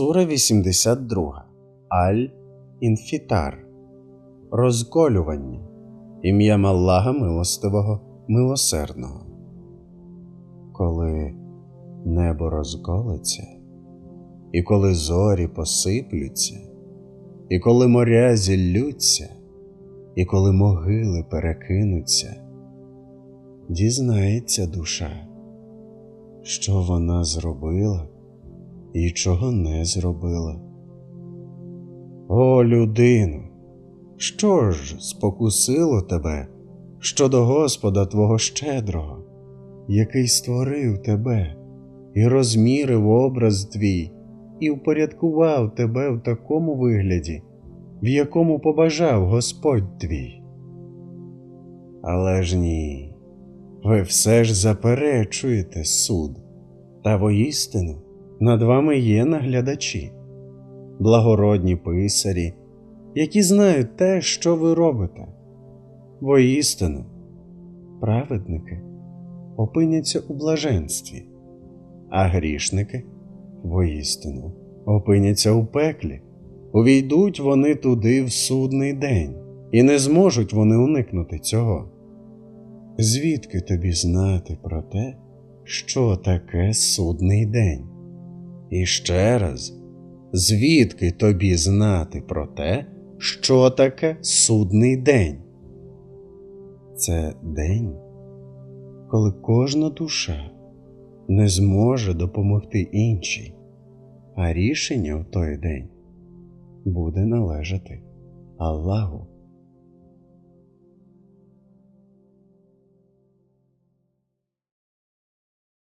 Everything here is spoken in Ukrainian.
Сура 82. Аль Інфітар. Розколювання. Ім'ям Аллаха Милостивого, Милосердного. Коли небо розколиться, і коли зорі посиплються, і коли моря зіллються, і коли могили перекинуться, дізнається душа, що вона зробила і чого не зробила. О, людину, що ж спокусило тебе щодо Господа Твого щедрого, який створив тебе і розмірив образ твій, і впорядкував тебе в такому вигляді, в якому побажав Господь твій. Але ж ні, ви все ж заперечуєте суд, та воістину над вами є наглядачі, благородні писарі, які знають те, що ви робите. Воістину, праведники опиняться у блаженстві, а грішники воістину опиняться у пеклі. Увійдуть вони туди в судний день, і не зможуть вони уникнути цього. Звідки тобі знати про те, що таке судний день? І ще раз, звідки тобі знати про те, що таке судний день? Це день, коли кожна душа не зможе допомогти іншій, а рішення в той день буде належати Аллаху.